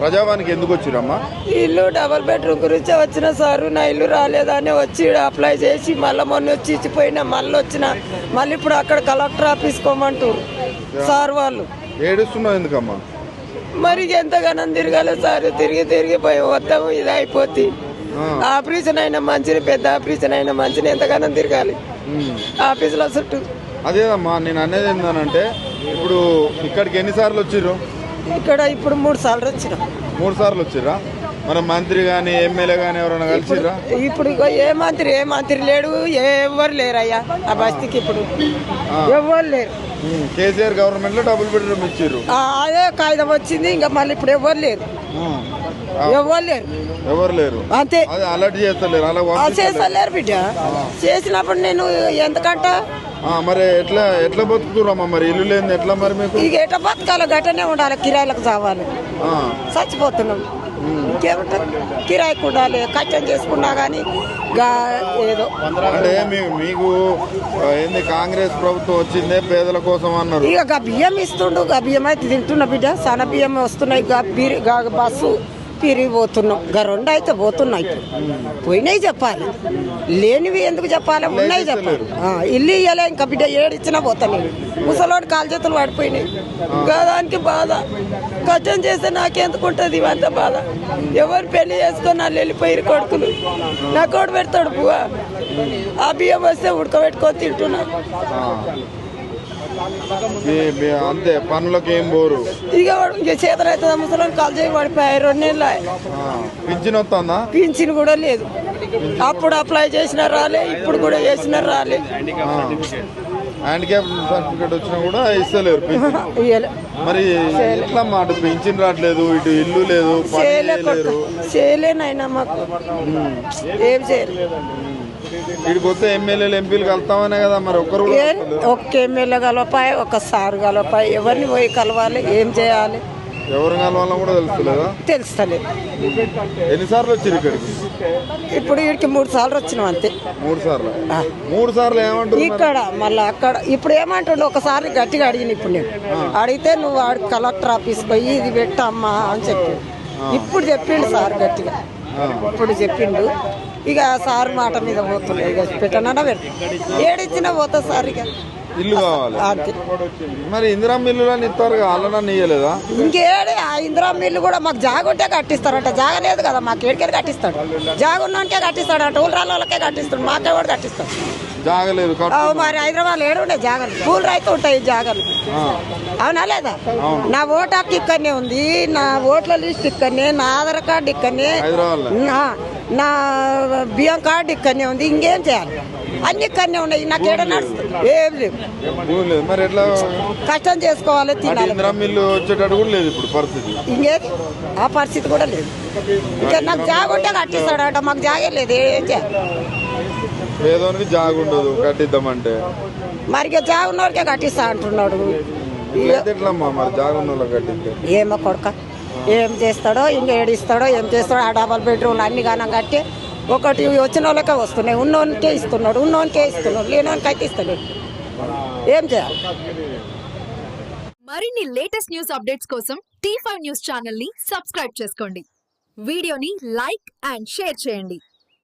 ప్రజావానికి ఎందుకు వచ్చిరమ్మా? ఇల్లు double bedroom గురించి వచ్చిన సారు. నా ఇల్లు రాలేదని వచ్చి అప్లై చేసి మళ్ళీ మొన్న వచ్చి ఇచ్చిపోయినా మళ్ళీ వచ్చిన. మళ్ళీ ఇప్పుడు అక్కడ కలెక్టర్ ఆఫీస్ కోమంటారు సార్ వాళ్ళు. ఏడుస్తున్నావు ఎందుకమ్మా? మరి ఎంతగానో తిరగాలి సార్? తిరిగి తిరిగి పోయి మొత్తం ఇది అయిపోద్ది. ఆపరేషన్ అయినా మంచిని పెద్ద ఆపరేషన్ అయినా మంచిని ఎంతగానో తిరగాలి? ఆఫీసులో చుట్టూ అదేదమ్మా నేను అనేది ఏంటంటే ఇప్పుడు ఇక్కడికి ఎన్నిసార్లు వచ్చిర్రు? ఇక్కడ ఇప్పుడు మూడు సార్లు వచ్చిన. మూడు సార్లు వచ్చిర్రా? మన మంత్రి కానీ ఎమ్మెల్యే కానీ ఎవరైనా కలిసిర్రా? ఇప్పుడు ఇగో ఏ మంత్రి ఏ మంత్రి లేడు ఎవరు లేరు అయ్యా ఆ బస్తీకి ఇప్పుడు. ఎవరు లేరు. కేసీఆర్ గవర్నమెంట్లో డబుల్ బెడ్రూమ్ ఇచ్చిర్రు. ఆ, అదే కాగితం వచ్చింది ఇంకా మళ్ళీ ఇప్పుడు ఎవరు లేరు. ఎవరు లేరు? ఎవరు లేరు? అంతే. అలర్ట్ చేస్తలేరు అలా. చేస్తలేరు. బిడ్డ. చేసినప్పుడు నేను ఎంతకంట ఆ, మరి ఎట్లా ఎట్లా బతుకుతురమ్మా మరి? ఇల్లు లేని ఎట్లా మరి మీకు? ఇక ఎట బతకాలి గట్టనే ఉండాలి కిరాయిలకు చావాలి. చచ్చిపోతున్నాం. ఇంకేముంటుంది? కిరాయికి ఉండాలి కష్టం చేసుకున్నా కానీ ఏదో. అంటే మీకు ఏంది కాంగ్రెస్ ప్రభుత్వం వచ్చిందే పేదల కోసం అన్నారు. ఇక బియ్యం ఇస్తుండు బియ్యం అయితే తింటున్నా బిడ్డ. సన్న బియ్యం వస్తున్నాయి బస్సు. పిరిగి పోతున్నాం గా రెండు అయితే పోతున్నాయి పోయినాయి చెప్పాలి. లేనివి ఎందుకు చెప్పాలి? ఉన్నాయి చెప్పాలి. ఆ, ఇల్లు ఇయ్యలే ఇంకా బిడ్డ ఏడిచ్చినా పోతాను ముసలోడు కాలు చేతులు పడిపోయినాయి. గా దానికి బాధ. కష్టం చేస్తే నాకెందుకుంటుంది ఇవంతా బాధ? ఎవరు పెళ్ళి చేసుకొని వాళ్ళు వెళ్ళిపోయి కొడుకులు? నా కొడు పెడతాడు పువ్వా ఆ బియ్యం వస్తే ఉడకబెట్టుకొని తింటున్నా అంతే పనులకు ఏం పోరు ఇక ఇక చేతన అవుతుంది ముసలం కాల్ చేయి పడిపోయాయి రెండు నెలలు పింఛన్ వస్తుందా? పింఛన్ కూడా లేదు. అప్పుడు అప్లై చేసిన రాలే ఇప్పుడు కూడా చేసిన రాలే. హ్యాండిక్యాప్ సర్టిఫికేట్ వచ్చినా కూడా ఇస్తలేరు. మరి ఎట్లా మాట పింఛన్ రావట్లేదు ఇటు ఇల్లు లేదు చేయలే చేయలేనైనా మాకు. ఏం చేయలేదు వస్తే ఎమ్మెల్యేలు ఎంపీలు కలుతామనే కదా మరి ఏ ఒక్క ఎమ్మెల్యే కలపాయి ఒక సారు కలపాయి ఎవరిని పోయి కలవాలి ఏం చేయాలి? ఎవరు కలవాలో కూడా తెలుస్తలేదా? తెలుస్తలేదు. ఎన్నిసార్లు వచ్చారు ఇక్కడికి? ఇప్పుడు వీడికి మూడు సార్లు వచ్చినాం అంతే. మూడు సార్లు. మూడు సార్లు ఏమంటారు? ఇక్కడ మళ్ళీ అక్కడ ఇప్పుడు ఏమంటుండే ఒకసారి గట్టిగా అడిగిన ఇప్పుడు నేను. అడిగితే నువ్వు కలెక్టర్ ఆఫీస్ పోయి ఇది పెట్టమ్మా అని చెప్పి ఇప్పుడు చెప్పిండు సార్ గట్టిగా. ఇప్పుడు చెప్పిండు. ఇక సార్ మాట మీద పోతుండే. ఇక పెట్టనన్నా పెడతా. ఏడిచ్చినా పోతా సార్ ఇక. ఇల్లు కావాలి. మరి ఇందిరా మిల్లులని ఇస్తారు అల్లనని ఇయ్యలేదా ఇంకేడే ఆ ఇందిరా మిల్లు కూడా మాకు జాగ ఉంటే కట్టిస్తారంట. జాగ లేదు కదా మాకు ఏడికే కట్టిస్తాడు. జాగ ఉన్నోనికే కట్టిస్తాడు అంటే ఊళ్ళ వాళ్ళకే కట్టిస్తాడు. మాకే కూడా కట్టిస్తాడు. జాగలేదు మరి హైదరాబాద్ ఏడుండే జాగలు? పూలు రైతు ఉంటాయి ఈ జాగలు. అవునా లేదా? నా ఓటు హక్కు ఇక్కడనే ఉంది నా ఓట్ల లిస్ట్ ఇక్కడనే నా ఆధార్ కార్డు ఇక్కడనే నా బియ్యం కార్డు ఇక్కడనే ఉంది ఇంకేం చేయాలి? అన్ని ఇక్కడనే ఉన్నాయి నాకు ఏడ నడుస్తుంది ఏం లేవు. కష్టం చేసుకోవాలి తినాలి. ఇంకేది? ఆ పరిస్థితి కూడా లేదు. ఇంకా నాకు జాగ ఉంటే కట్టిస్తాడట మాకు జాగే లేదు ఏం చేయాలి? పేదోనికి జాగ ఉండదు కట్టిద్దామంటే. మరి ఇక జాగ ఉన్నోడికే కట్టిస్తా అంటున్నాడు. ఎట్లమ్మా మరి జాగ ఉన్న వాళ్ళకి కట్టిద్దే? ఏమో కొడక ఏం చేస్తాడో ఇంకా ఏడిస్తాడో ఏం చేస్తాడో ఆ డబల్ బెడ్రూమ్లు అన్ని గానం కట్టి ఒకటి వచ్చిన వాళ్ళకే వస్తున్నాయి. ఉన్నోనికే ఇస్తున్నాడు ఉన్నోనికే ఇస్తున్నాడు లేనోనికి అయితే ఏం చేయాలి? మరిన్ని లేటెస్ట్ న్యూస్ అప్డేట్స్ కోసం టీ ఫైవ్ న్యూస్ ఛానల్ని సబ్స్క్రైబ్ చేసుకోండి. వీడియోని లైక్ అండ్ షేర్ చేయండి.